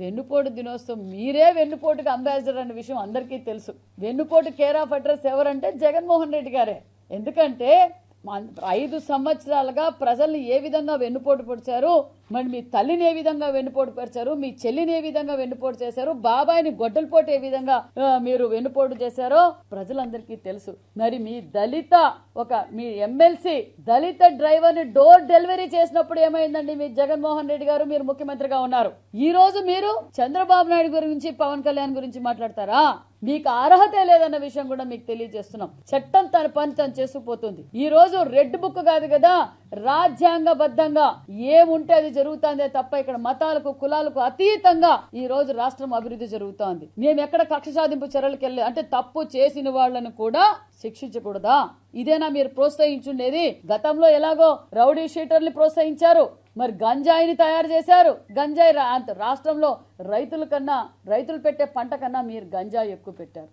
వెన్నుపోటు దినోత్సవం. మీరే వెన్నుపోటుకి అంబాసిడర్ అనే విషయం అందరికీ తెలుసు. వెన్నుపోటు కేర్ ఆఫ్ అడ్రస్ ఎవరంటే జగన్మోహన్ రెడ్డి గారే. ఎందుకంటే ఐదు సంవత్సరాలుగా ప్రజల్ని ఏ విధంగా వెన్నుపోటు పొడిచారు? మరి మీ తల్లిని ఏ విధంగా వెన్నుపోటు పరిచారు? మీ చెల్లిని ఏ విధంగా వెన్నుపోటు చేశారు? బాబాయిని గొడ్డలపోటు ఏ విధంగా మీరు వెన్నుపోటు చేశారో ప్రజలందరికీ తెలుసు. మరి మీ దళిత ఒక మీ ఎమ్మెల్సీ దళిత డ్రైవర్ని డోర్ డెలివరీ చేసినప్పుడు ఏమైందండి మీ జగన్మోహన్ రెడ్డి గారు? మీరు ముఖ్యమంత్రిగా ఉన్నారు. ఈ రోజు మీరు చంద్రబాబు నాయుడు గురించి పవన్ కళ్యాణ్ గురించి మాట్లాడతారా? మీకు అర్హత లేదన్న విషయం కూడా మీకు తెలియజేస్తున్నాం. చట్టం తన పని తను చేసుకుపోతుంది. ఈ రోజు రెడ్ బుక్ కాదు కదా రాజ్యాంగబద్ధంగా ఏముంటే అది జరుగుతుందే తప్ప ఇక్కడ మతాలకు కులాలకు అతీతంగా ఈ రోజు రాష్ట్రం అభివృద్ధి జరుగుతోంది. మేము ఎక్కడ కక్ష సాధింపు చర్యలకు వెళ్ళి అంటే తప్పు చేసిన వాళ్ళను కూడా శిక్షించకూడదా? ఇదేనా మీరు ప్రోత్సహించుండేది? గతంలో ఎలాగో రౌడీ షీటర్ని ప్రోత్సహించారు. మరి గంజాయిని తయారు చేశారు. గంజాయి అంత రాష్ట్రంలో రైతుల కన్నా రైతులు పెట్టే పంట కన్నా మీరు గంజాయి ఎక్కువ పెట్టారు.